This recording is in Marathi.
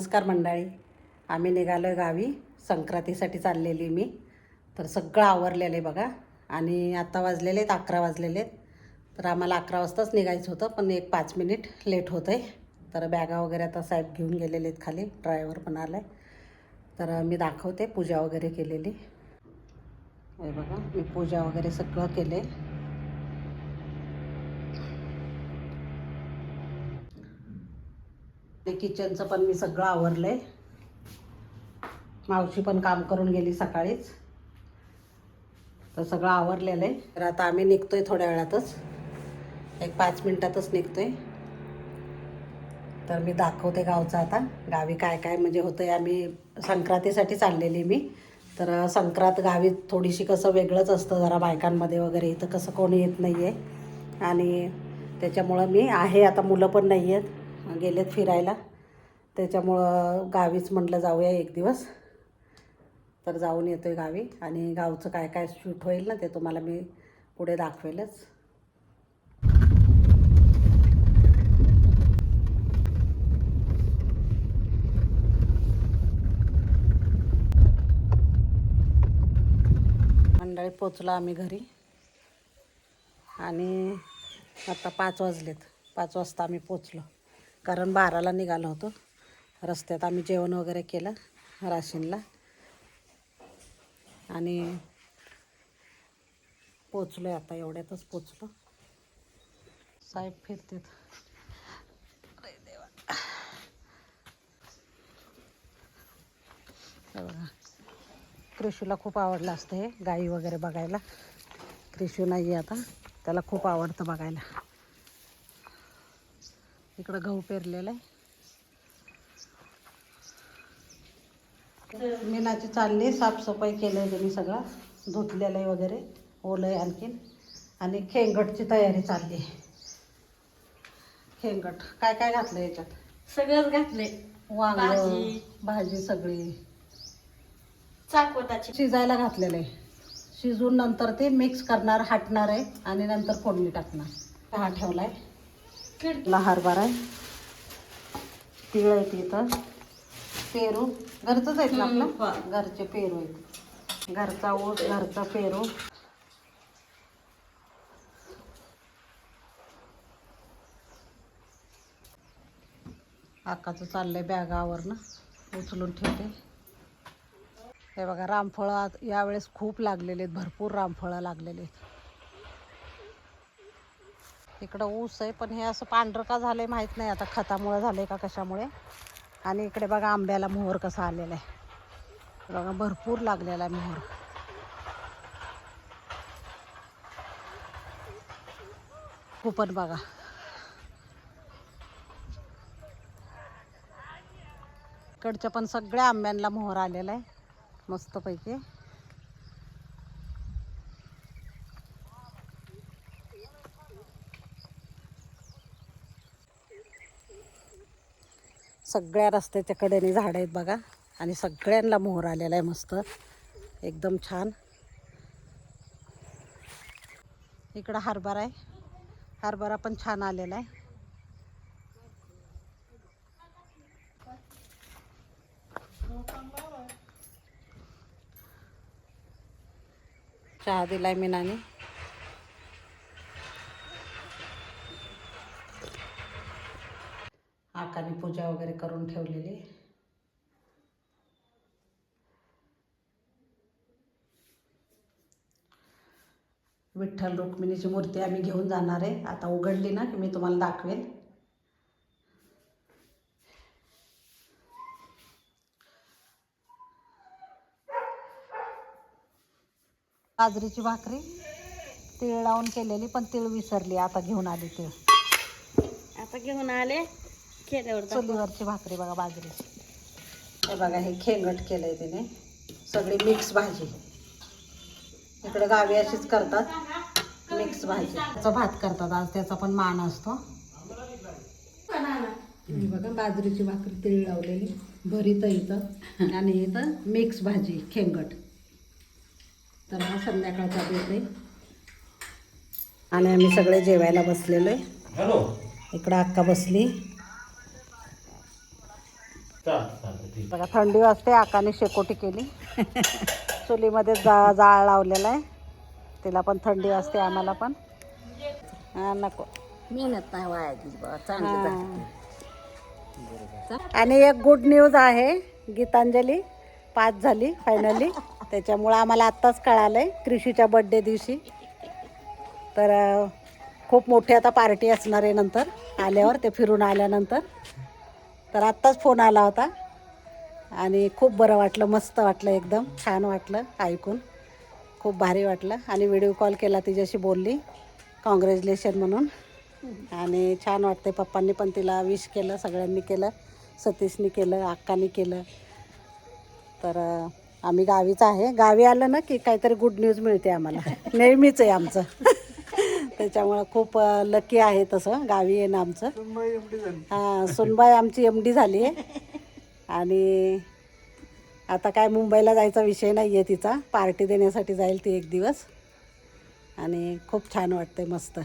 नमस्कार मंडळी. आम्ही निघालो आहे गावी. संक्रांतीसाठी चाललेली मी. तर सगळं आवरलेलं आहे बघा. आणि आता वाजलेले आहेत अकरा वाजलेले आहेत. तर आम्हाला अकरा वाजताच निघायचं होतं पण एक पाच मिनिट लेट होतं आहे तर बॅगा वगैरे आता साहेब घेऊन गेलेले आहेत खाली. ड्रायव्हर पण आला आहे तर मी दाखवते पूजा वगैरे केलेली. हे बघा मी पूजा वगैरे सगळं केले ते किचनचं पण मी सगळं आवरलं आहे मावशी पण काम करून गेली सकाळीच. तर सगळं आवरलेलं आहे. तर आता आम्ही निघतोय थोड्या वेळातच. एक पाच मिनिटातच निघतोय. तर मी दाखवते गावचं आता. गावी काय काय म्हणजे होतं आहे आम्ही संक्रांतीसाठी चाललेली मी. तर संक्रांत गावी थोडीशी कसं वेगळंच असतं जरा बायकांमध्ये वगैरे. इथं कसं कोणी येत नाही आहे आणि त्याच्यामुळं मी आहे आता मुलं पण नाही आहेत गेलेत फिरायला. त्याच्यामुळं गावीच म्हटलं जाऊया एक दिवस. तर जाऊन येतो आहे गावी. आणि गावचं काय काय शूट होईल ना ते तुम्हाला मी पुढे दाखवेलच. मंडळी पोचलो आम्ही घरी. आणि आता पाच वाजलेत. पाच वाजता आम्ही पोचलो. कारण बाराला निघालो होतो. रस्त्यात आम्ही जेवण वगैरे केलं राशीनला. आणि पोचलो आहे आता एवढ्यातच पोचलो. साहेब फिरतेत. अरे देवा. बघा क्रिशूला खूप आवडलं असतं हे गाई वगैरे बघायला. क्रिशू नाही आहे आता त्याला खूप आवडतं बघायला. इकडं गहू पेरलेलं आहे. मीनाची चालली साफसफाई केलं आहे त्यांनी सगळं धुतलेलं आहे वगैरे ओलं आहे आणखीन. आणि खेंगटची तयारी चालली आहे. खेंगट काय काय घातलं याच्यात? सगळंच घातले वांग भाजी. भाजी सगळी. चाकवताची. शिजायला घातलेलं आहे. शिजून नंतर ते मिक्स करणार हाटणार आहे आणि नंतर फोडणी टाकणार. हा ठेवला आहे खिडकी हरभरा आहे. तिळ आहे तिथं. पेरू. घरचंच आहेत ना आपलं. घरचे पेरू आहेत. घरचा ऊस घरचा पेरू. आकाचं चाललंय बॅगावरनं उचलून ठेवते. हे बघा रामफळं आज- यावेळेस खूप लागलेले आहेत. भरपूर रामफळं लागलेले आहेत. इकडं ऊस आहे पण हे असं पांढरं का झालं आहे माहीत नाही. आता खतामुळे आहे का कशामुळे? आणि इकडे बघा आंब्याला मोहर कसा आलेला आहे. बघा भरपूर लागलेला आहे मोहर. हो, कुपन बघा. इकडच्या पण सगळ्या आंब्यांना मोहर आलेला आहे मस्तपैकी. सगळ्या रस्त्याच्या कडेने झाडं आहेत बघा. आणि सगळ्यांना मोहर आलेला आहे मस्त. एकदम छान. इकडं हरभरा आहे. हरभरा पण छान आलेला आहे. चहा दिलाय मीनाने. आकाने पूजा वगैरे करून ठेवलेली. विठ्ठल रुक्मिणीची मूर्ती आम्ही घेऊन जाणार आहे. आता उघडली ना की मी तुम्हाला दाखवेल बाजरीची भाकरी तीळ लावून केलेली पण तीळ विसरली. आता घेऊन आली तीळ. आता घेऊन आले. चुलीवरची भाकरी बघा बाजरीची. हे बघा हे खेंगट केलंय तिने. सगळी मिक्स भाजी. इकडे गावी अशीच करतात मिक्स भाजी. त्याचा भात करतात आज त्याचा पण मान असतो. हे बघा बाजरीची भाकरी तीळ लावलेली. भरीत इथं. आणि इथं मिक्स भाजी खेंगट. तर हा संध्याकाळचा बेत आहे. आणि आम्ही सगळे जेवायला बसलेलो आहे. हॅलो. इकडं अक्का बसली. बघा थंडी वाजते आकाने शेकोटी केली. चुलीमध्ये जा जाळ लावलेला आहे. तिला पण थंडी वाजते आम्हाला पण. हा नको. मेहनत नाही वाया. आणि एक गुड न्यूज आहे गीतांजली पास झाली फायनली त्याच्यामुळं आम्हाला आत्ताच कळालंय कृषीच्या बड्डे दिवशी. तर खूप मोठी आता पार्टी असणार आहे नंतर. आल्यावर ते फिरून आल्यानंतर. तर आत्ताच फोन आला होता. आणि खूप बरं वाटलं मस्त वाटलं एकदम. छान वाटलं ऐकून. खूप भारी वाटलं. आणि व्हिडिओ कॉल केला तिच्याशी बोलली कॉंग्रॅच्युलेशन म्हणून. आणि छान वाटते पप्पांनी पण तिला विश केलं सगळ्यांनी केलं सतीशनी केलं अक्कानी केलं. तर आम्ही गावीच आहे. गावी आलं ना की काहीतरी गुड न्यूज मिळते आम्हाला. नेहमीच आहे आमचं. त्याच्यामुळं खूप लकी आहे तसं. गावी येणं आमचं. हां सुनबाई आमची एम डी झाली. आहे आणि आता काय मुंबईला जायचा विषय नाही आहे तिचा. पार्टी देण्यासाठी जाईल ती एक दिवस. आणि खूप छान वाटते मस्त.